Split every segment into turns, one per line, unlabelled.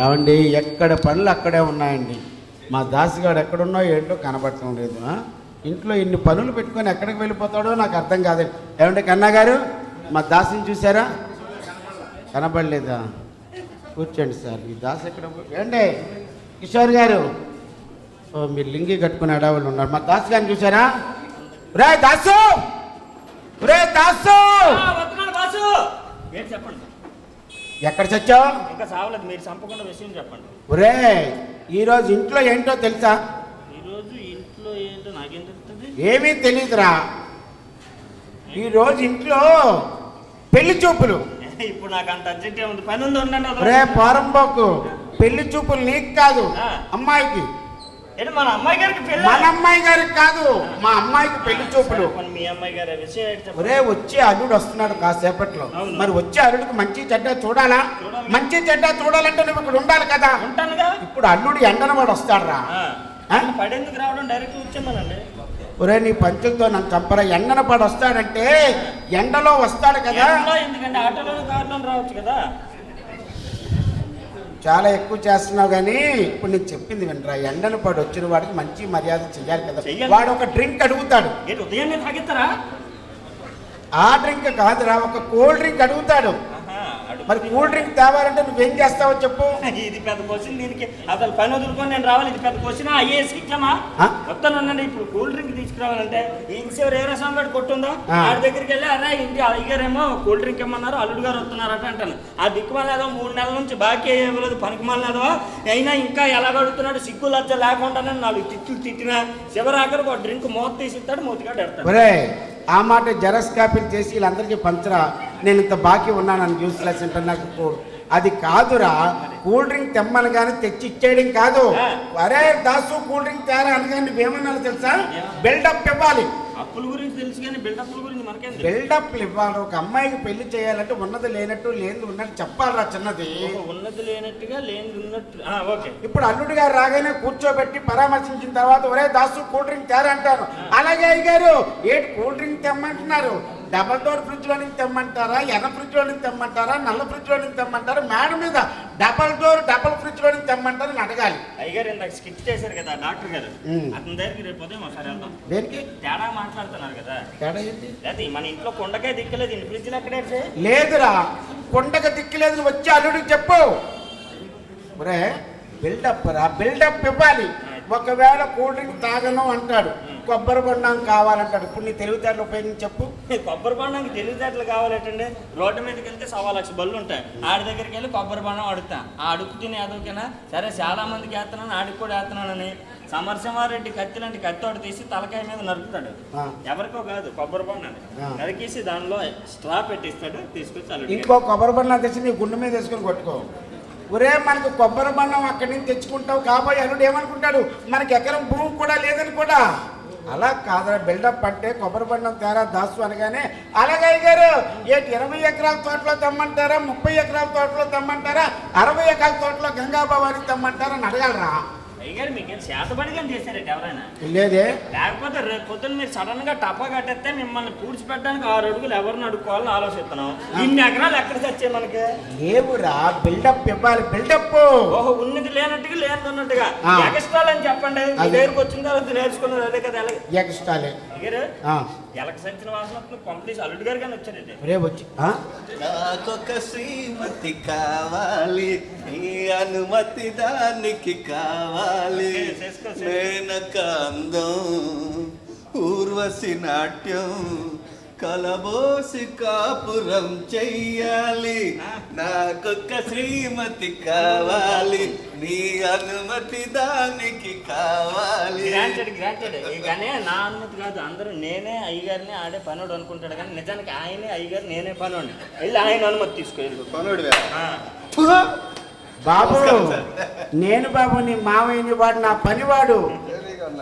ఏమండి ఎక్కడ పనులు అక్కడే ఉన్నాయండి? మా దాసిగాడు ఎక్కడున్నా ఏంటో కనబడటం లేదు ఇంట్లో ఇన్ని పనులు పెట్టుకొని ఎక్కడికి వెళ్ళిపోతాడో నాకు అర్థం కాదు. ఏమంటే కన్నా గారు మా దాసిని చూసారా కనబడలేదా? కూర్చోండి సార్ ఈ దాసి ఎక్కడ పో- కిషోర్ గారు? ఓ మీరు లింగి కట్టుకుని అడవులు ఉన్నారు. మా దాసు గారిని చూసారా రే దాసు! రే దాసు!
ఏంటి చెప్పండి
ఎక్కడ చచ్చావు?
ఇంకా చావలేదు మీరు చంపకుండా విషయం చెప్పండి.
ఒరే ఈరోజు ఇంట్లో ఏంటో తెలుసా?
ఈరోజు ఇంట్లో ఏంటో నాకేం తెలుస్తుంది?
ఏమీ తెలియదురా ఈరోజు ఇంట్లో పెళ్ళి చూపులు.
ఇప్పుడు నాకు అంత అర్జెంట్ ఉంది పని ఉంది ఉండండి.
ఒరే పోరంబోకు. పెళ్ళి చూపులు నీకు కాదు. అమ్మాయికి.
మన అమ్మాయి గారికి పెళ్ళి?
మన అమ్మాయి గారికి కాదు మా అమ్మాయికి పెళ్ళి చూపులు.
మీ అమ్మాయి గారి విషయం
ఒరే వచ్చే అల్లుడు వస్తున్నాడు కాసేపట్లో. మరి వచ్చే అల్లుడికి మంచి చెడ్డ చూడాలా. మంచి చెడ్డ చూడాలంటే నువ్వు ఇక్కడ ఉండాలి కదా.
ఉంటానుగా
ఇప్పుడు అల్లుడు ఎండన వాడు వస్తాడురా?
పడేందుకు రావడం డైరెక్ట్ వచ్చామనండి
ఒరే నీ పంచులతో నన్ను చంపరా. ఎండన పడి వస్తాడంటే ఎండలో వస్తాడు కదా.
ఎందుకంటే ఆటోలో కార్లో రావచ్చు కదా.
చాలా ఎక్కువ చేస్తున్నావు కానీ ఇప్పుడు నేను చెప్పింది వినరా ఎండన పడి వచ్చిన వాడికి మంచి మర్యాద చెయ్యాలి కదా. వాడు ఒక డ్రింక్ అడుగుతాడు
ఏంటి ఉదయాన్నే తాగిస్తారా
ఆ డ్రింక్ కాదురా ఒక కూల్ డ్రింక్ అడుగుతాడు. మరి కూల్ డ్రింక్ తేవాలంటే నువ్వేం చేస్తావో చెప్పు.
ఇది పెద్ద క్వశ్చన్ దీనికి అసలు పని వదులుకొని నేను రావాలి. ఇది పెద్ద క్వశ్చన్ ఐఏఎస్ ఇట్లమా
ఆ?
వస్తానండి ఇప్పుడు కూల్ డ్రింక్ తీసుకురావాలంటే ఇంకెవరు ఏ రసం గడు కొట్టుందో. ఆడి దగ్గరికి వెళ్ళి అరే ఇంటి అయ్యారేమో కూల్ డ్రింక్ ఇమ్మన్నారు అల్లుడు గారు వస్తున్నారట అంటాను. ఆ దిక్కుమాల ఏదో మూడు నెలల నుంచి బాకీ ఇవ్వలేదు పనికి మాలేదో. అయినా ఇంకా ఎలా గడుగుతున్నాడు? సిగ్గు లజ్జ లేకుండానే నాలుగు తిట్లు తిట్టినా చివరాఖరికి ఒక డ్రింక్ మూత తీసి ఇస్తాడు మూతిగా ఎడతాడు
ఒరే ఆ మాట జెరస్ కాపీలు చేసి వీళ్ళందరికీ పంచరా. నేను ఇంత బాకీ ఉన్నానని జ్యూస్ల సెంటర్ నాకు అది కాదురా కూల్ డ్రింక్ తెమ్మని కానీ తెచ్చి ఇచ్చేయడం కాదు. అరే దాసు కూల్ డ్రింక్ తేరా అనగానే నువ్వేమన్నాను తెలుసా? బిల్డప్ ఇవ్వాలి.
అప్పుల గురించి తెలుసు కానీ బిల్డప్ల గురించి మనకేం తెలుసు?
బిల్డప్ ఇవ్వాలి. ఒక అమ్మాయికి పెళ్ళి చేయాలంటే ఉన్నది లేనట్టు లేనిది ఉన్నట్టు చెప్పాలరా చిన్నది.
ఉన్నది లేనట్టుగా లేనిది ఉన్నట్టు ఓకే.
ఇప్పుడు అల్లుడు గారు రాగానే కూర్చోబెట్టి పరామర్శించిన తర్వాత ఒరే దాసు కూల్ డ్రింక్ తేరా అంటారు. అలాగే అయ్యారు ఏంటి కూల్ డ్రింక్ తెమ్మంటున్నారు? డబల్ డోర్ ఫ్రిడ్జ్ నుంచి తెమ్మంటారా? ఎర్ర ఫ్రిడ్జ్ నుంచి తెమ్మంటారా? నల్ల ఫ్రిడ్జ్ నుంచి తెమ్మంటారా? మేడ మీద డబల్ డోర్ డబల్ ఫ్రిడ్జ్ నుంచి తెమ్మంటారు అని అడగాలి.
అయ్యగారు ఇందాక స్కిప్ చేశారు కదా డాక్టర్ గారు. అతని దగ్గరికి రేపు ఉదయం ఒకసారి వెళ్దాం.
దేనికి?
తేడా మాట్లాడుతున్నారు కదా.
తేడా ఏంటి?
లేకపోతే మన ఇంట్లో కొండకాయ దిక్కలేదు ఇన్ని ఫ్రిడ్జ్లు ఎక్కడే
లేదురా. కొండకు దిక్కులేదు వచ్చి అల్లుడికి చెప్పు. ఒరే బిల్డప్ రా బిల్డప్ ఇవ్వాలి. ఒకవేళ కూల్ డ్రింక్ తాగను అంటాడు కొబ్బరి బొండం కావాలంటాడు ఇప్పుడు నీ తెలివితేటలు ఉపయోగించి చెప్పు.
కొబ్బరి బండానికి తెలివితేటలు కావాలంటే రోడ్డు మీదకి వెళ్తే సవా లక్ష బళ్ళు ఉంటాయి. ఆడి దగ్గరికి వెళ్ళి కొబ్బరి బండం అడుగుతా. ఆ అడుగు తిని అదొకేనా సరే చాలా మందికి వేస్తున్నాను ఆడికి కూడా వేస్తున్నానని. సమరసింహారెడ్డి కత్తి లాంటి కత్తి ఒకటి తీసి తలకాయ మీద నరుకుతాడు. ఎవరికో కాదు కొబ్బరి బండాన్ని. నరికేసి దానిలో స్ట్రా పెట్టిస్తాడు తీసుకొచ్చి
ఇంకో కొబ్బరి బండం తెచ్చి నీ గుండె మీద వేసుకొని కొట్టుకో. ఒరే మనకు కొబ్బరి బండం అక్కడి నుంచి తెచ్చుకుంటావు కాబోయే అల్లుడు ఏమనుకుంటాడు? మనకి ఎకరం భూమి కూడా లేదని కూడా. అలా కాదురా బిల్డప్ అంటే కొబ్బరి బండం తేరా దాసు అనగానే అలాగే గారు ఏంటి ఇరవై ఎకరాల తోటలో తెమ్మంటారా ముప్పై ఎకరాల తోటలో తెమ్మంటారా అరవై ఎకరాల తోటలో గంగాభవానికి తెమ్మంటారా అని అడగలరా.
మీకు చేతబడిగా చేశారండి ఎవరైనా?
లేదే
లేకపోతే రేపు పొద్దున్న మీరు సడన్గా టపా కట్టేస్తే మిమ్మల్ని పూడ్చిపెట్టడానికి ఆరు అడుగులు ఎవరిని అడుక్కోవాలని ఆలోచిస్తున్నాం. ఇన్ని ఎకరాలు ఎక్కడ చచ్చే మనకి?
లేవురా బిల్డప్ ఇవ్వాలి బిల్డప్.
ఓహో ఉన్నది లేనట్టుగా లేనిది ఉన్నట్టుగా అని చెప్పండి. మీ
అది.
దగ్గరకు వచ్చిన తర్వాత నేర్చుకున్నది అదే కదా
ఎక్స్ట్రాలే.
ఎలక సంచిన వాసన పంపిణీ అల్లుడు గారు కానీ వచ్చారండి
రే వచ్చి ఆ?
నాకొక శ్రీమతి కావాలి నీ అనుమతి దానికి కావాలి. మేనక అందం ఊర్వశి నాట్యం కలబోసి కాపురం చెయ్యాలి. నాకొక శ్రీమతి కావాలి. నీ అనుమతి దానికి కావాలి.
గ్రాంటెడ్ గ్రాంటెడ్ కానీ నా అనుమతి కాదు. అందరూ నేనే అయ్యగారిని ఆడే పనుడు అనుకుంటాడు కానీ నిజానికి ఆయనే అయ్యగారు నేనే పనుడు వెళ్ళి ఆయన అనుమతి తీసుకో
పనుడివే
బాబు. నేను బాబు నీ మావయ్యని వాడు నా పనివాడు.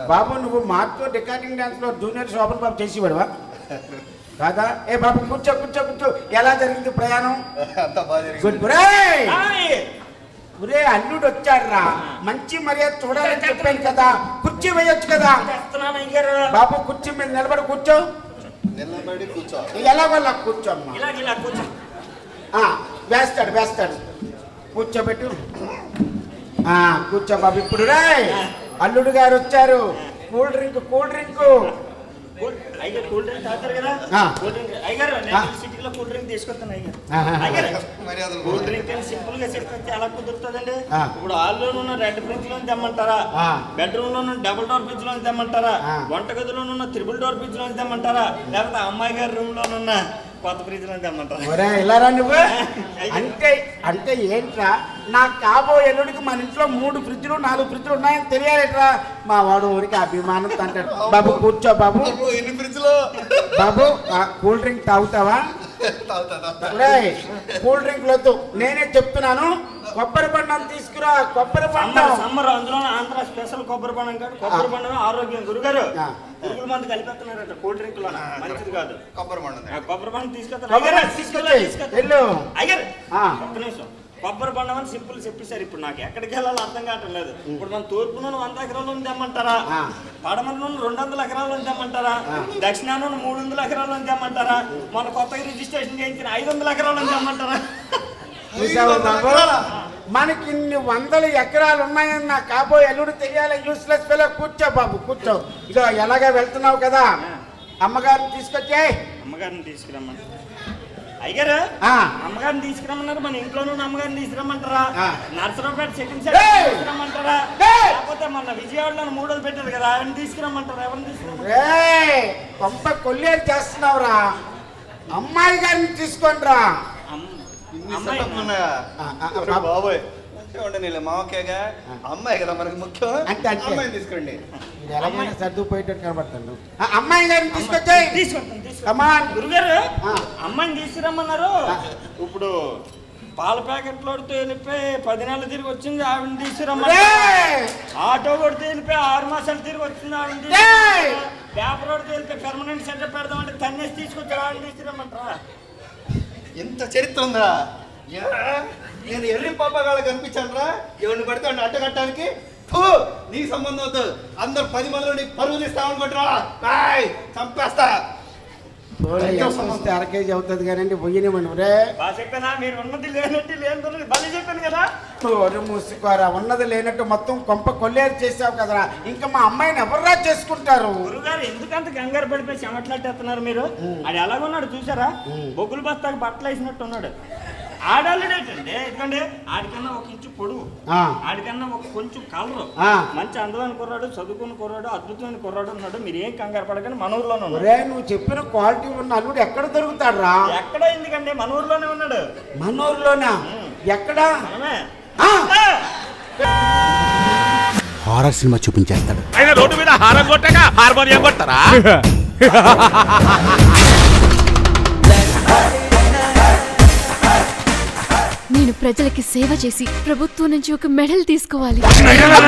బాబు నువ్వు మాతో రికార్డింగ్ డాన్స్లో జూనియర్ శోభన్ బాబు చేసేవాడువా? కాదా? ఏ బాబు కూర్చో కూర్చో కూర్చో. ఎలా జరిగింది ప్రయాణం?
అంత బాగా జరిగింది.
గుడ్. ఒరేయ్! ఒరే అల్లుడు వచ్చాడు రా మంచి మర్యాద చూడాలని చెప్పాను కదా. కుర్చీ వేయొచ్చు కదా.
చేస్తున్నాను
బాబు కుర్చీ మీద నిలబడి కూర్చో.
నిలబడి కూర్చో.
ఎలాగోలా కూర్చోమ్మా
ఇలా ఇలా కూర్చో.
ఆ, వేస్తాడు వేస్తాడు. కూర్చోబెట్టు. ఆ, కూర్చో బాబు ఇప్పుడు రాయ్. అల్లుడు గారు వచ్చారు. Cool drink cool drink.
Cool- drink సింపుల్గా చెప్పేస్తే ఎలా కుదురుతుందండి. ఇప్పుడు హాల్లో ఉన్న రెడ్ ఫ్రిడ్జ్లో తెమ్మంటారా. బెడ్రూమ్లో డబుల్ డోర్ ఫ్రిడ్జ్లో తెమ్మంటారా. వంటగదిలో ఉన్న త్రిబుల్ డోర్ ఫ్రిడ్జ్లో తెమ్మంటారా? లేకపోతే అమ్మాయి గారి రూమ్లో ఉన్న కొత్త ఫ్రిడ్జ్లో తెమ్మంటారా.
ఒరే ఇలారా నువ్వు. అంటే అంటే ఏంట్రా? నాకు కాబోయే ఎల్లుడికి మన ఇంట్లో మూడు ఫ్రిడ్జ్లు నాలుగు ఫ్రిడ్జ్లు ఉన్నాయని తెలియాలిట్రా? మా వాడు ఊరికి అభిమానం అంటాడు. బాబు కూర్చో బాబు.
అబ్బో, ఎన్ని ఫ్రిడ్జ్లో?
బాబు ఆ కూల్ డ్రింక్ తాగుతావా? కూల్ డ్రింక్ వద్దు. నేనే చెప్తున్నాను. కొబ్బరి బండం తీసుకురా. కొబ్బరి
సమ్మర్
బండం.
సమ్మర్ అందులో ఆంధ్ర స్పెషల్ కొబ్బరి బండం కాదు. కొబ్బరి బండం ఆరోగ్యం గురుగారు.
ఆ.
పురుగుల మందు కలిపేస్తున్నారట కూల్ డ్రింక్లో. మంచిది కాదు.
కొబ్బరి
బండం
కొబ్బరి బండం.
ఒక్క నిమిషం. కొబ్బరి బండం అని సింపుల్ చెప్పేశారు ఇప్పుడు నాకు. ఎక్కడికి వెళ్ళాలో అర్థం కావటం లేదు. ఇప్పుడు మన తూర్పు నుండి వంద ఎకరాలు ఉంది తెమ్మంటారా?
ఆ.
పడమర నుండి రెండు వందల ఎకరాలు ఉంది తెమ్మంటారా?
ఆ.
దక్షిణాన మూడు వందల ఎకరాలు ఉంది తెమ్మంటారా మన కొత్తగా రిజిస్ట్రేషన్ చేయించిన ఐదు వందల ఎకరాలు ఉంది తెమ్మంటారా?
చూసావా బాబు మనకి ఇన్ని వందల ఎకరాలు ఉన్నాయని నా కాబోయే అల్లుడు తెలియాలి. యూస్లెస్ పిల్ల కూర్చో బాబు కూర్చో. ఇదో ఎలాగా వెళ్తున్నావు కదా? అమ్మగారిని తీసుకొచ్చే
అమ్మగారిని తీసుకురమ్మని. అయ్యారు
ఆ.
అమ్మగారిని తీసుకురమ్మన్నారు. మన ఇంట్లోనూ అమ్మగారిని తీసుకురమ్మంటారా. Narasaraopet second side! తీసుకురమ్మంటారా! లేకపోతే మన విజయవాడలో మూడోది పెట్టారు కదా ఆయన తీసుకురమ్మంటారా? ఎవరిని తీసుకురమ్మంటారు?
రే కొంప కొల్లేరు చేస్తున్నావురా. అమ్మాయి గారిని తీసుకోండిరా
ఇన్ని బాబోయ్. మామకేగా అమ్మాయి కదా మనకి ముఖ్యం. అమ్మాయిని తీసుకోండి
ఇది ఎలాగైనా సర్దుకుపోయేటట్టు కనబడతాను ఆ, అమ్మాయి గారిని తీసుకొచ్చాయి
తీసుకొస్తాను తీసుకొస్తాను.
కమాన్
గురుగారు
ఆ.
అమ్మాయిని తీసుకురమ్మన్నారు. ఇప్పుడు పాల ప్యాకెట్లో వెళ్ళిపోయి పది నెలలు తిరిగి వచ్చింది ఆవిడని
రే!
తీసుకురమ్మన్నారు ఆటో కొడితే వెళ్ళిపోయి ఆరు మాసాలు తిరిగి వచ్చింది! తీసుకురమ్మన్నారు. పేపర్ కొడితే వెళ్ళిపోయి పెర్మనెంట్ సెంటర్ పెడదామంటే తన్నేసి తీసుకొచ్చారు ఆవిడని తీసుకురమ్మంటారా?
ఎంత చరిత్ర ఉందా నేను ఎర్రి పాపగాళ్ళ కనిపించాను రా ఎవరిని పడితే వాడిని అడ్డగట్టడానికి. నీ సంబంధం వద్దు. అందరు పది మందిలో నీకు పరువు తీస్తామనుకుంటున్నా బాయ్ చంపేస్తా.
వస్తే. అర కేజీ అవుతుంది కానీ పొయ్యనివ్వండి రే మూసుకోరా ఉన్నది లేనట్టు మొత్తం కొంప కొల్లేరు చేసావు కదరా. ఇంకా మా అమ్మాయిని ఎవర్రా చేసుకుంటారు?
గురుగారు ఎందుకంత కంగారు పడిపోయి చెమట్లాట్టేస్తున్నారు మీరు? ఆడు ఎలాగున్నాడు చూసారా బొగ్గులు బస్తాకు బట్టలు వేసినట్టు ఉన్నాడు ఆడాళ్ళేటండి ఎందుకంటే ఆడికన్నా ఒక ఇంచు పొడుగు
ఆ,
ఆడికన్నా ఒక కొంచెం కలరు.
ఆ.
మంచి అందమైన కుర్రాడు చదువుకున్న కుర్రాడు అద్భుతమైన కుర్రాడు ఉన్నాడు. మీరు ఏం కంగారు పడకండి మన ఊర్లోనే ఉన్నాడు.
నువ్వు చెప్పిన క్వాలిటీ ఉన్న అల్లుడు ఎక్కడ దొరుకుతాడు రా
ఎక్కడ ఎందుకండి? మన ఊర్లోనే ఉన్నాడు.
మనూరులోనా ఎక్కడా?
మనమే.
ఆ!
హారర్ సినిమా చూపించేస్తాడు.
ఆయన రోడ్డు మీద హారం కొట్టగా హార్మోనియం కొట్టరా?
ప్రజలకి సేవ చేసి ప్రభుత్వం నుంచి ఒక మెడల్ తీసుకోవాలి.